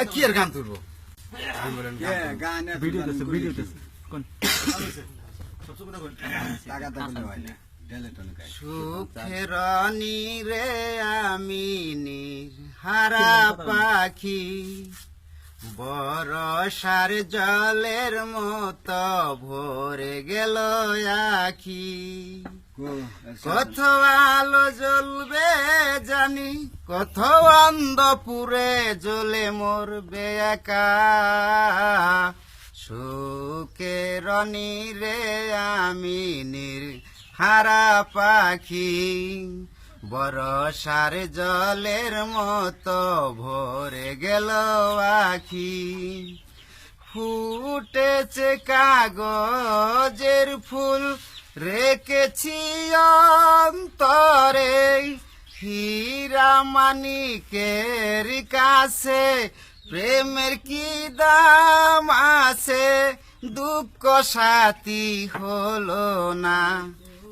এ, কি আর গান তুলবো? আমি বলেন গান এ, তুলবো। গান একটু ভিডিওতেছে গান করি ভিডিওতেছে কোন টাকা থাকলে হয় না। ঢেলে টলে খাই। সুখের রে আমি হারা পাখি। বরসার জলের মতো ভরে গেল আখি। কো- কত আলো জ্বলবে জানি কত অন্ধপুরে জ্বলে মরবে একা। সুখের রে আমি নির হারা পাখি। বরসার জলের মতো ভরে গেল আখি। ফুটেছে কাগজের ফুল, রেখেছি অন্তরে। হীরা মানিকের কাছে প্রেমের কি দাম আছে? দুঃখ সাথী হলো না।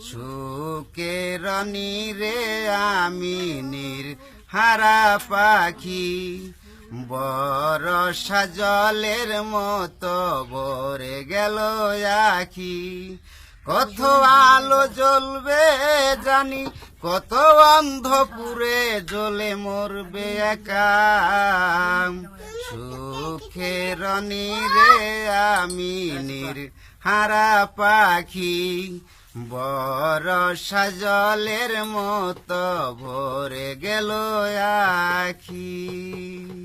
সুখের রে, আমি নির হারা পাখি। বরসা জলের মতো ভরে গেল আখি। কত আলো জ্বলবে জানি, কত অন্ধপুরে জ্বলে মরবে একা। সুখের রে, আমি নির হারা পাখি। বরসা সাজলের মতো ভরে গেল আখি।